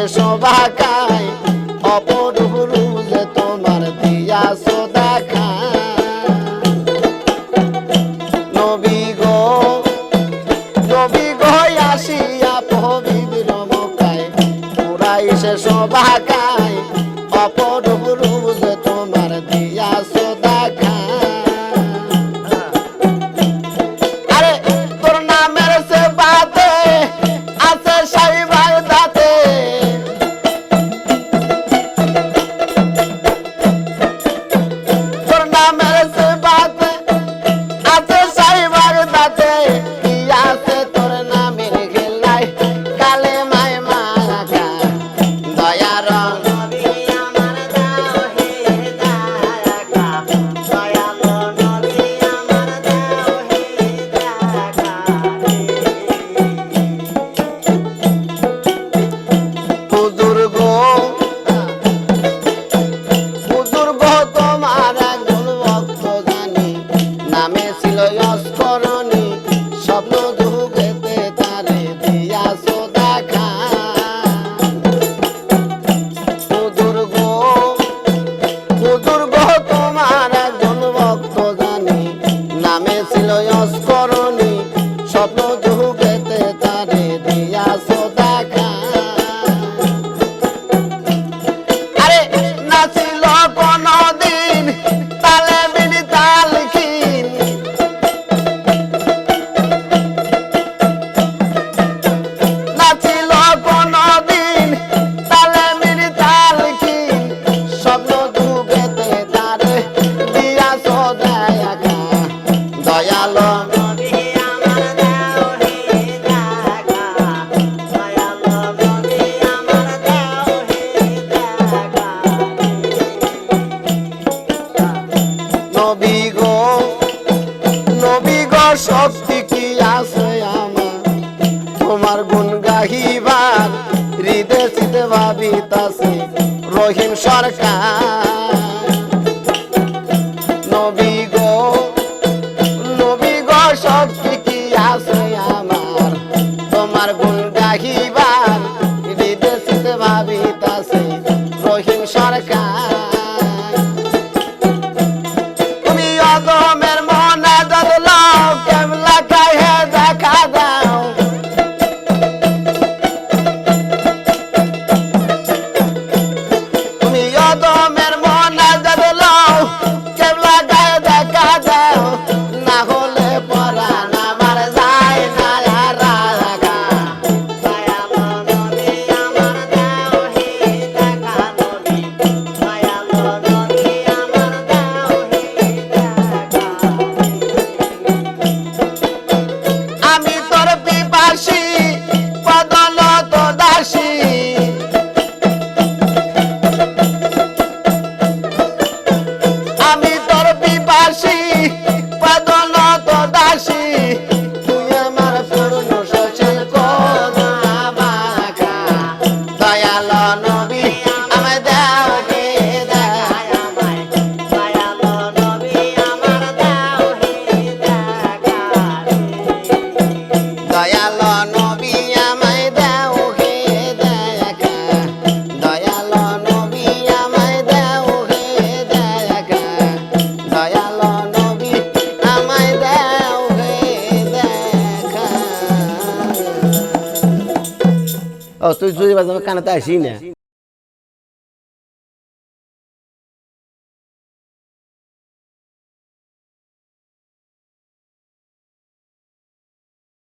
শেষ বাঁকা লয়স্কর রহিম সরকার। নবী গো নবী গো সব কি আছে আমার? তোমার গুণ গাহিবা। তুই যদি বাজাবে কানে তো আসি না।